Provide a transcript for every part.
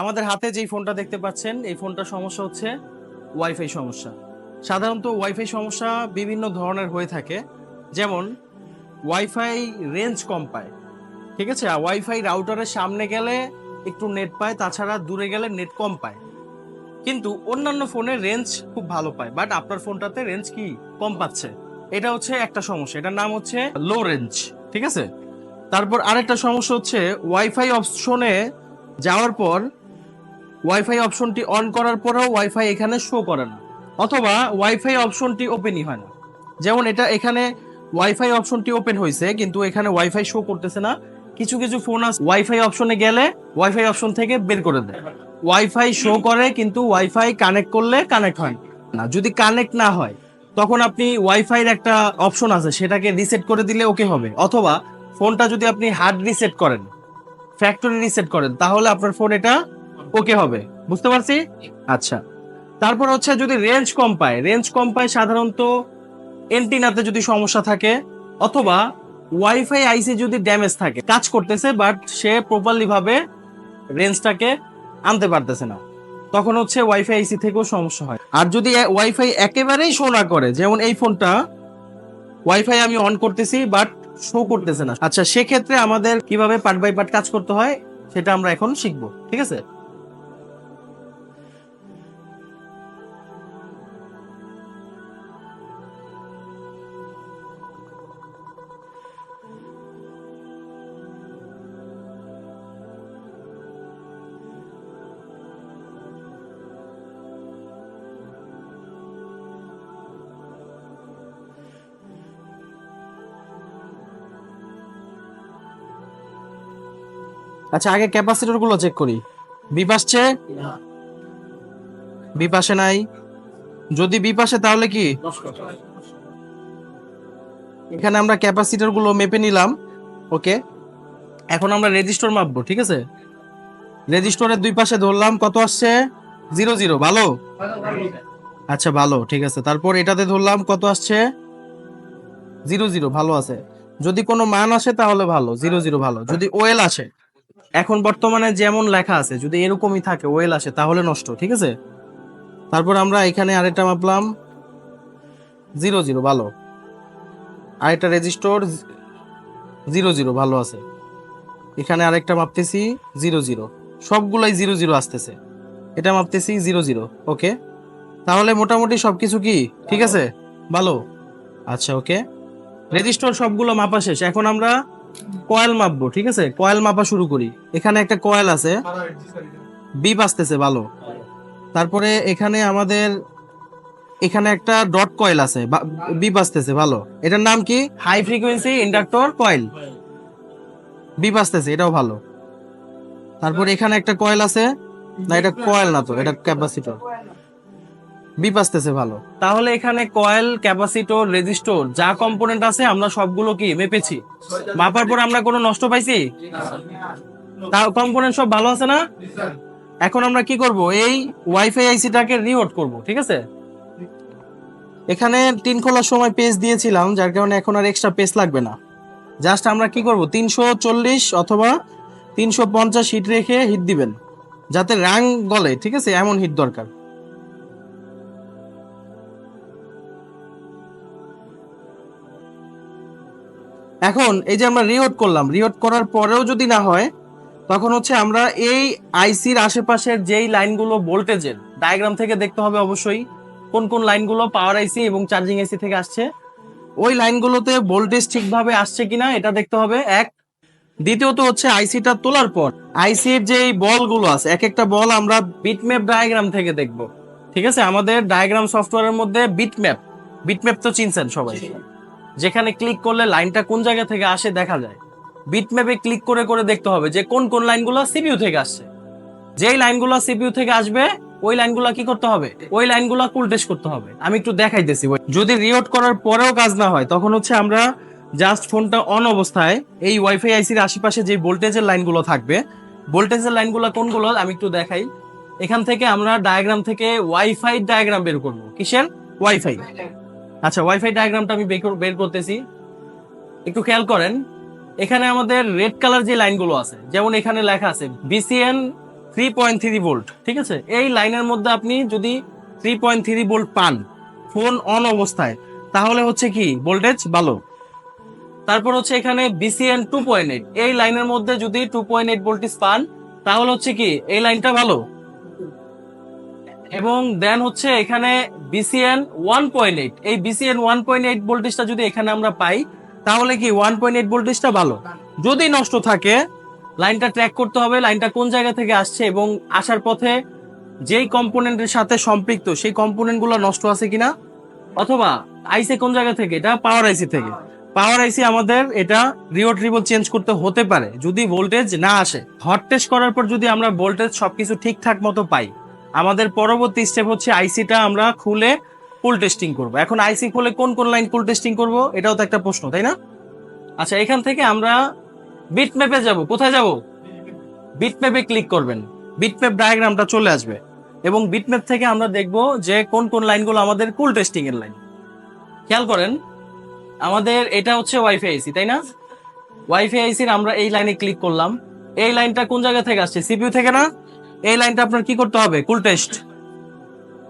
আমাদের হাতে যেই ফোনটা দেখতে পাচ্ছেন, এই ফোনটার সমস্যা হচ্ছে ওয়াইফাই সমস্যা। সাধারণত ওয়াইফাই সমস্যা বিভিন্ন ধরনের হয়ে থাকে। যেমন, ওয়াইফাই রেঞ্জ কম পায়, ঠিক আছে? ওয়াইফাই রাউটারের সামনে গেলে একটু নেট পায়, তাছাড়া দূরে গেলে নেট কম পায়। কিন্তু অন্যান্য ফোনে রেঞ্জ খুব ভালো পায়। বাট আপনার ফোনটাতে রেঞ্জ কি? কম পাচ্ছে। এটা হচ্ছে একটা সমস্যা। এটার নাম হচ্ছে লো রেঞ্জ ঠিক আছে? তারপর আরেকটা সমস্যা হচ্ছে ওয়াইফাই অপশনে যাওয়ার পর ওয়াইফাই অপশনটি অন করার পরেও ওয়াইফাই এখানে শো করে না, অথবা ওয়াইফাই অপশনটি ওপেনই হয় না। যেমন এটা এখানে ওয়াইফাই অপশনটি ওপেন হয়েছে, কিন্তু এখানে ওয়াইফাই শো করতেছে না। কিছু কিছু ফোন আছে ওয়াইফাই অপশনে গেলে ওয়াইফাই অপশন থেকে বের করে দেয়। ওয়াইফাই শো করে, কিন্তু ওয়াইফাই কানেক্ট করলে কানেক্ট হয় না। যদি কানেক্ট না হয়, তখন আপনি ওয়াইফাইয়ের একটা অপশন আছে, সেটাকে রিসেট করে দিলে ওকে হবে। অথবা ফোনটা যদি আপনি হার্ড রিসেট করেন ফ্যাক্টরি রিসেট করেন, তাহলে আপনার ফোন এটা ওকে হবে। বুঝতে পারছি? আচ্ছা। তারপর হচ্ছে যদি রেঞ্জ কম পায় রেঞ্জ কম পায় সাধারণত এন্টিনাতে যদি সমস্যা থাকে, অথবা ওয়াইফাই আইসি যদি ড্যামেজ থাকে, কাজ করতেছে বাট সে প্রপারলি ভাবে রেঞ্জটাকে আনতে পারতেছে না, তখন হচ্ছে ওয়াইফাই আইসি থেকেও সমস্যা হয়। আর যদি ওয়াইফাই একেবারেই শো না করে, যেমন এই ফোনটা ওয়াইফাই আমি অন করতেছি বাট শো করতেছে না। আচ্ছা সেক্ষেত্রে আমাদের কীভাবে পার্ট বাই পার্ট কাজ করতে হয়, সেটা আমরা এখন শিখব, ঠিক আছে? আচ্ছা আগে ক্যাপাসিটরগুলো চেক করি। বিপ আসছে বিপ আসে নাই। যদি বিপ আসে তাহলে কি? এখানে আমরা ক্যাপাসিটরগুলো মেপে নিলাম। ওকে। এখন আমরা রেজিস্টর মাপবো, ঠিক আছে? রেজিস্টরের দুই পাশে ধরলাম, কত আসছে? Zero zero. ভালো? আচ্ছা ভালো, ঠিক আছে। তারপর এটাতে ধরলাম, কত আসছে? জিরো জিরো, ভালো আছে। যদি কোনো মান আসে, তাহলে ভালো। জিরো জিরো, ভালো। যদি ওয়েল আসে এখন বর্তমানে যেমন লেখা আছে, যদি এরকমই থাকে, ওয়েল আসে, তাহলে নষ্ট, ঠিক আছে? তারপর আমরা এখানে আরেকটা মাপলাম। জিরো জিরো, ভালো। আরেকটা রেজিস্টর, জিরো জিরো, ভালো আছে। এখানে আরেকটা মাপতেছি, জিরো জিরো। সবগুলাই জিরো জিরো আসতেছে। এটা মাপতেছি, জিরো জিরো, ওকে? তাহলে মোটামুটি সব কিছু কি? ঠিক আছে? ভালো? আচ্ছা ওকে। রেজিস্টর সবগুলো মাপা শেষ। এখন আমরা কয়েল মাপবো ঠিক আছে? কয়েল মাপা শুরু করি। এখানে একটা কয়েল আছে। বিপ আসতেছে ভালো। তারপরে এখানে আমাদের এখানে একটা ডট কয়েল আছে বা- বিপ আসতেছে ভালো। এটার নাম কি? High frequency inductor coil. Beep আসতেছে এটাও ভালো। তারপর এখানে একটা কয়েল আছে। না এটা কয়েল না তো এটা ক্যাপাসিটর। বিপ আসতেছে ভালো। তাহলে এখানে কয়েল ক্যাপাসিটর রেজিস্টর যা কম্পোনেন্ট আছে আমরা সবগুলো কি মেপেছি? মাপার পর আমরা কোনো নষ্ট পাইছি? তা কম্পোনেন্ট সব ভালো আছে না? এখন আমরা কি করব? এই ওয়াইফাই আইসিটাকে রিওট করব, ঠিক আছে? এখানে তিন খোলার সময় পেজ দিয়েছিলাম, যার কারণে এখন আর এক্সট্রা পেজ লাগবে না। জাস্ট আমরা কি করব? তিনশো চল্লিশ অথবা তিনশো পঞ্চাশ হিট রেখে হিট দিবেন। যাতে রাং গলে, ঠিক আছে? এমন হিট দরকার। এখন এই যে আমরা রিওট করলাম রিওট করার পরেও যদি না হয়, তখন হচ্ছে আমরা এই আইসির আশেপাশের যেই লাইনগুলো ভোল্টেজের ডায়াগ্রাম থেকে দেখতে হবে অবশ্যই কোন কোন লাইনগুলো পাওয়ার আইসি এবং চার্জিং আইসি থেকে আসছে। ওই লাইনগুলোতে ভোল্টেজ ঠিকভাবে আসছে কিনা এটা দেখতে হবে, এক। দ্বিতীয়ত হচ্ছে আইসিটা তোলার পর আইসির যে বলগুলো আছে, এক একটা বল আমরা বিটম্যাপ ডায়াগ্রাম থেকে দেখব। ঠিক আছে? আমাদের ডায়াগ্রাম সফটওয়্যারের মধ্যে বিটম্যাপ বিটম্যাপ তো চিনছেন সবাই। যেখানে ক্লিক করলে লাইনটা কোন জায়গা থেকে আসে দেখা যায়। বিটম্যাপে ক্লিক করে করে দেখতে হবে যে কোন কোন লাইনগুলো সিপিইউ থেকে আসছে। যেই লাইনগুলো সিপিইউ থেকে আসবে, ওই লাইনগুলো কি করতে হবে? ওই লাইনগুলো কুল টেস্ট করতে হবে। আমি একটু দেখাইতেছি। যদি রিওট করার পরেও কাজ না হয়, তখন হচ্ছে আমরা জাস্ট ফোনটা অন অবস্থায় এই ওয়াইফাই আইসির আশেপাশে যে ভোল্টেজের লাইনগুলো থাকবে ভোল্টেজের লাইনগুলো কোনগুলো আমি একটু দেখাই। এখান থেকে আমরা ডায়াগ্রাম থেকে ওয়াইফাই ডায়াগ্রাম বের করব। কিসের? ওয়াইফাই আচ্ছা ওয়াইফাই ডায়াগ্রামটা আমি বের কর- বের করতেছি। একটু খেয়াল করেন, এখানে আমাদের রেড কালার যে লাইনগুলো আছে, যেমন এখানে লেখা আছে BCN three point three volt ঠিক আছে? এই লাইনের মধ্যে আপনি যদি থ্রি পয়েন্ট থ্রি ভোল্ট পান ফোন অন অবস্থায়, তাহলে হচ্ছে কি? ভোল্টেজ ভালো। তারপর হচ্ছে এখানে বিসিএন টু পয়েন্ট এইট এই লাইনের মধ্যে যদি টু পয়েন্ট এইট ভোল্টেজ পান, তাহলে হচ্ছে কি? এই লাইনটা ভালো। এবং দেন হচ্ছে এখানে বিসিএন ওয়ান পয়েন্ট এইট এই বিসিএন ওয়ান পয়েন্ট এইট ভোল্টেজটা যদি এখানে আমরা পাই, তাহলে কি ওয়ান পয়েন্ট এইট ভোল্টেজটা ভালো? যদি নষ্ট থাকে, লাইনটা ট্র্যাক করতে হবে, লাইনটা কোন জায়গা থেকে আসছে এবং আসার পথে যেই কম্পোনেন্টের সাথে সম্পৃক্ত, সেই কম্পোনেন্টগুলো নষ্ট আছে কিনা? অথবা আইসি কোন জায়গা থেকে? এটা পাওয়ার আইসি থেকে। পাওয়ার আইসি আমাদের এটা রিও ট্রিবল চেঞ্জ করতে হতে পারে, যদি ভোল্টেজ না আসে। হট টেস্ট করার পর যদি আমরা ভোল্টেজ সবকিছু ঠিকঠাক মতো পাই আমাদের পরবর্তী স্টেপ হচ্ছে আইসিটা আমরা খুলে ফুল টেস্টিং করব। এখন আইসি খুলে কোন কোন লাইন ফুল টেস্টিং করব, এটাও তো একটা প্রশ্ন, তাই না? আচ্ছা এখান থেকে আমরা বিট ম্যাপে যাব। কোথায় যাব? বিট ম্যাপে ক্লিক করবেন। বিট ম্যাপ ডায়াগ্রামটা চলে আসবে। এবং বিট ম্যাপ থেকে আমরা দেখব যে কোন কোন লাইনগুলো আমাদের কুল টেস্টিং এর লাইন খেয়াল করেন, আমাদের এটা হচ্ছে ওয়াইফাই আইসি তাই না? ওয়াইফাই আইসির আমরা এই লাইনে ক্লিক করলাম। এই লাইনটা কোন জায়গা থেকে আসছে? সিপিইউ থেকে না? এই লাইনটা আপনার কি করতে হবে? কুল টেস্ট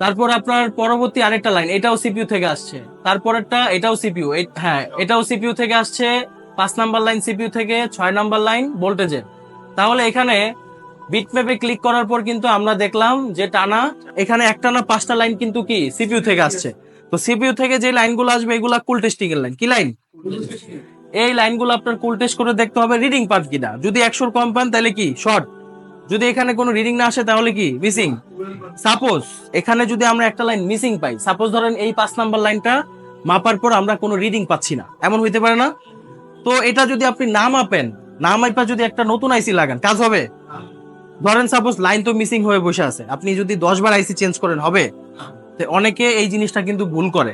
তারপর আপনার পরবর্তী আরেকটা লাইন এটাও সিপিউ থেকে আসছে। তারপরেরটা এটাও সিপিইউ হ্যাঁ এটাও সিপিইউ থেকে আসছে, পাঁচ নাম্বার লাইন সিপিইউ থেকে, ছয় নাম্বার লাইন ভোল্টেজের তাহলে এখানে বিটম্যাপে ক্লিক করার পর কিন্তু আমরা দেখলাম যে টানা, এখানে একটা না পাঁচটা লাইন কিন্তু কি? সিপিইউ থেকে আসছে। তো সিপিইউ থেকে যে লাইনগুলো আসবে, এগুলা কুল টেস্টিং এর লাইন কি লাইন এই লাইনগুলো আপনার কুল টেস্ট করে দেখতে হবে রিডিং পার্ট কিনা। যদি একশোর কম পান, তাহলে কি? শর্ট যদি এখানে কোনো রিডিং না আসে তাহলে কি? মিসিং সাপোজ এখানে যদি আমরা একটা লাইন মিসিং পাই সাপোজ ধরেন এই পাঁচ নাম্বার লাইনটা মাপার পর আমরা কোনো রিডিং পাচ্ছি না। এমন হইতে পারে না? তো এটা যদি আপনি না মাপেন, না মাইপা যদি একটা নতুন আইসি লাগান, কাজ হবে? ধরেন সাপোজ লাইন তো মিসিং হয়ে বসে আছে। আপনি যদি দশ বার আইসি চেঞ্জ করেন, হবে? অনেকে এই জিনিসটা কিন্তু ভুল করে।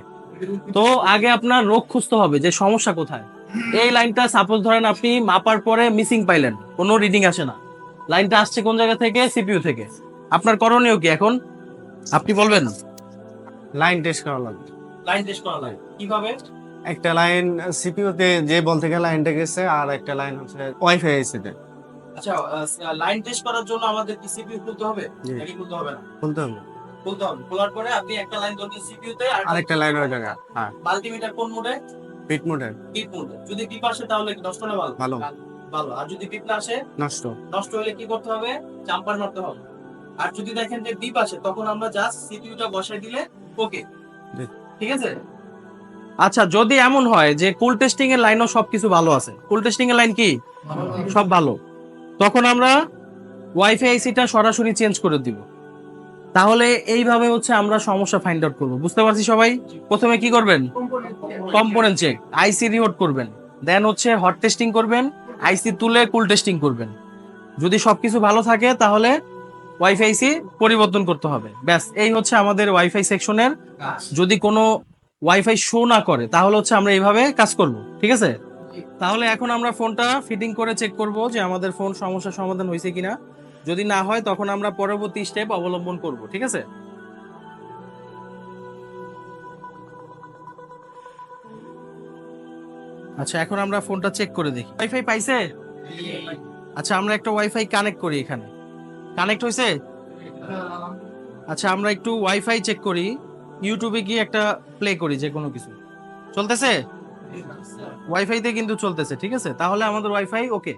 তো আগে আপনার রোগ খুঁজতে হবে যে সমস্যা কোথায়? এই লাইনটা সাপোজ ধরেন আপনি মাপার পরে মিসিং পাইলেন, কোনো রিডিং আসে না। লাইনটা আসছে কোন জায়গা থেকে? সিপিইউ থেকে। আপনার করণীয় কি এখন? আপনি বলবেন লাইন টেস্ট করা লাগবে। লাইন টেস্ট করা লাগে কীভাবে? একটা লাইন সিপিইউ তে যে বল থেকে লাইনটা গেছে আর একটা লাইন হচ্ছে ওয়াইফাই এসে আচ্ছা লাইন টেস্ট করার জন্য আমাদের কি সিপিইউ খুলতে হবে? নাকি খুলতে হবে না? খুলতে হবে। খুলতে হবে। খোলার পরে আপনি একটা লাইন ধরবেন সিপিইউ তে আর একটা লাইন ওই জায়গা হ্যাঁ। মাল্টিমিটার কোন মোডে? পিট মোডে। বিট মোডে। যদি বিপ আসে তাহলে নষ্ট না ভালো। ভালো। ভালো। আর যদি বিপ না আসে? নষ্ট। নষ্ট হলে কি করতে হবে? জাম্পার মারতে হবে। আর যদি দেখেন যে আসে তখন আমরা জাস্ট সিপিইউটা বসাই দিলে ওকে ঠিক আছে? আচ্ছা যদি এমন হয় যে কুল টেস্টিং এর লাইনও সবকিছু ভালো আছে কুল টেস্টিং এর লাইন কি? সব ভালো। তখন আমরা ওয়াইফাই আইসিটা সরাসরি চেঞ্জ করে দিব। তাহলে এইভাবে হচ্ছে আমরা সমস্যা ফাইন্ড আউট করব। বুঝতে পারছি সবাই? প্রথমে কি করবেন? কম্পোনেন্ট চেক আইসি রিওড করবেন। দেন হচ্ছে হট টেস্টিং করবেন। আইসি তুলে কুল টেস্টিং করবেন। যদি সবকিছু ভালো থাকে তাহলে ওয়াইফাই সি পরিবর্তন করতে হবে। ব্যাস এই হচ্ছে আমাদের ওয়াইফাই সেকশনের যদি কোনো ওয়াইফাই শো না করে তাহলে হচ্ছে আমরা এইভাবে কাজ করব ঠিক আছে? তাহলে এখন আমরা ফোনটা ফিটিং করে চেক করব যে আমাদের ফোন সমস্যার সমাধান হয়েছে কিনা। যদি না হয় তখন আমরা পরবর্তী স্টেপ অবলম্বন করব ঠিক আছে? আচ্ছা এখন আমরা ফোনটা চেক করে দেখি। ওয়াইফাই পাইছে? আচ্ছা আমরা একটা ওয়াইফাই কানেক্ট করি এখানে। কানেক্ট হয়েছে আচ্ছা আমরা একটু ওয়াইফাই চেক করি। ইউটিউবে গিয়ে একটা প্লে করি যে কোনো কিছু। চলতেছে? ওয়াইফাইতে কিন্তু চলতেছে, ঠিক আছে? তাহলে আমাদের ওয়াইফাই ওকে